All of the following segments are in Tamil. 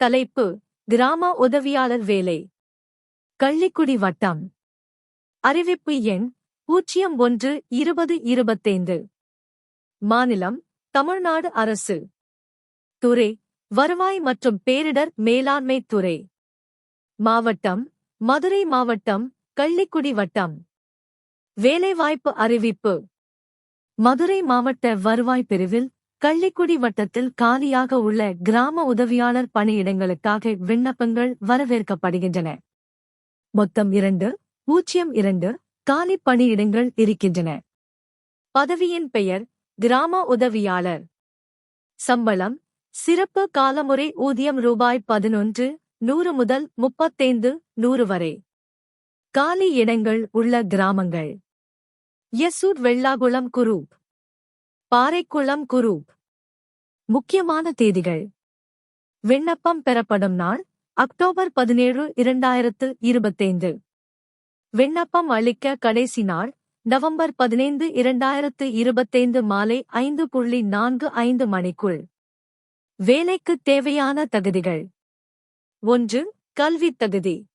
தலைப்பு கிராம உதவியாளர் வேலை. கள்ளிக்குடி வட்டம். அறிவிப்பு எண் பூஜ்ஜியம் ஒன்று இருபது இருபத்தைந்து. மாநிலம் தமிழ்நாடு அரசு. துறை வருவாய் மற்றும் பேரிடர் மேலாண்மை துறை. மாவட்டம் மதுரை மாவட்டம் கள்ளிக்குடி வட்டம். வேலைவாய்ப்பு அறிவிப்பு. மதுரை மாவட்ட வருவாய் பிரிவில் கள்ளிக்குடி வட்டத்தில் காலியாக உள்ள கிராம உதவியாளர் பணியிடங்களுக்காக விண்ணப்பங்கள் வரவேற்கப்படுகின்றன. மொத்தம் இரண்டு பூஜ்ஜியம் இரண்டு காலி பணியிடங்கள் இருக்கின்றன. பதவியின் பெயர் கிராம உதவியாளர். சம்பளம் சிறப்பு காலமுறை ஊதியம் ரூபாய் பதினொன்று நூறு முதல் முப்பத்தைந்து நூறு வரை. காலி இடங்கள் உள்ள கிராமங்கள். யசூர் வெள்ளாகுளம் குரூப். பாறைக்குளம் குரூப் முக்கியமான தேதிகள். விண்ணப்பம் பெறப்படும் நாள் அக்டோபர் பதினேழு இரண்டாயிரத்து இருபத்தைந்து. விண்ணப்பம் அளிக்க கடைசி நாள் நவம்பர் பதினைந்து இரண்டாயிரத்து இருபத்தைந்து மாலை ஐந்து புள்ளி நான்கு ஐந்து மணிக்குள். வேலைக்கு தேவையான தகுதிகள். ஒன்று கல்வித் தகுதி.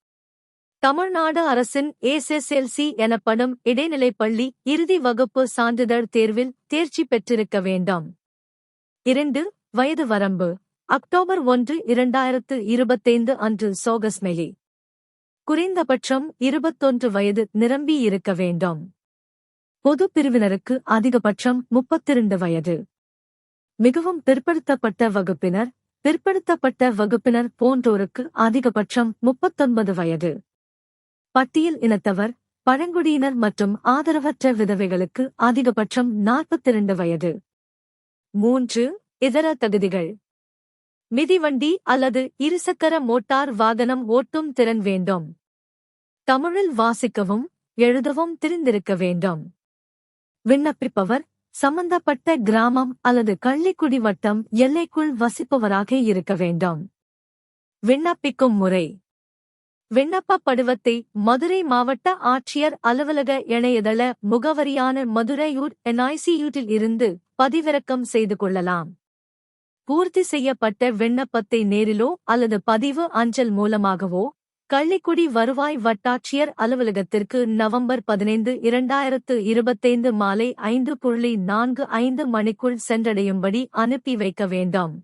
தமிழ்நாடு அரசின் ஏஎஸ்எஸ்எல்சி எனப்படும் இடைநிலைப்பள்ளி இறுதி வகுப்பு சான்றிதழ் தேர்வில் தேர்ச்சி பெற்றிருக்க வேண்டும். இரண்டு வயது வரம்பு. அக்டோபர் ஒன்று இரண்டாயிரத்து இருபத்தைந்து அன்று சோகஸ்மெலி குறைந்தபட்சம் இருபத்தொன்று வயது நிரம்பி இருக்க வேண்டும். பொது பிரிவினருக்கு அதிகபட்சம் முப்பத்திரண்டு வயது. மிகவும் பிற்படுத்தப்பட்ட வகுப்பினர் பிற்படுத்தப்பட்ட வகுப்பினர் போன்றோருக்கு அதிகபட்சம் முப்பத்தொன்பது வயது. பட்டியல் இனத்தவர் பழங்குடியினர் மற்றும் ஆதரவற்ற விதவைகளுக்கு அதிகபட்சம் நாற்பத்திரண்டு வயது. மூன்று இதர தகுதிகள். மிதிவண்டி அல்லது இருசக்கர மோட்டார் வாகனம் ஓட்டும் திறன் வேண்டும். தமிழில் வாசிக்கவும் எழுதவும் தெரிந்திருக்க வேண்டும். விண்ணப்பிப்பவர் சம்பந்தப்பட்ட கிராமம் அல்லது கள்ளிக்குடி வட்டம் எல்லைக்குள் வசிப்பவராக இருக்க வேண்டும். விண்ணப்பிக்கும் முறை. விண்ணப்ப படிவத்தை மதுரை மாவட்ட ஆட்சியர் அலுவலக இணையதள முகவரியான மதுரையூர் என்ஐசியூட்டில் இருந்து பதிவிறக்கம் செய்து கொள்ளலாம். பூர்த்தி செய்யப்பட்ட விண்ணப்பத்தை நேரிலோ அல்லது பதிவு அஞ்சல் மூலமாகவோ கள்ளிக்குடி வருவாய் வட்டாட்சியர் அலுவலகத்திற்கு நவம்பர் பதினைந்து இரண்டாயிரத்து இருபத்தைந்து மாலை ஐந்து புள்ளி நான்கு ஐந்து மணிக்குள் சென்றடையும்படி அனுப்பி வைக்க வேண்டும்.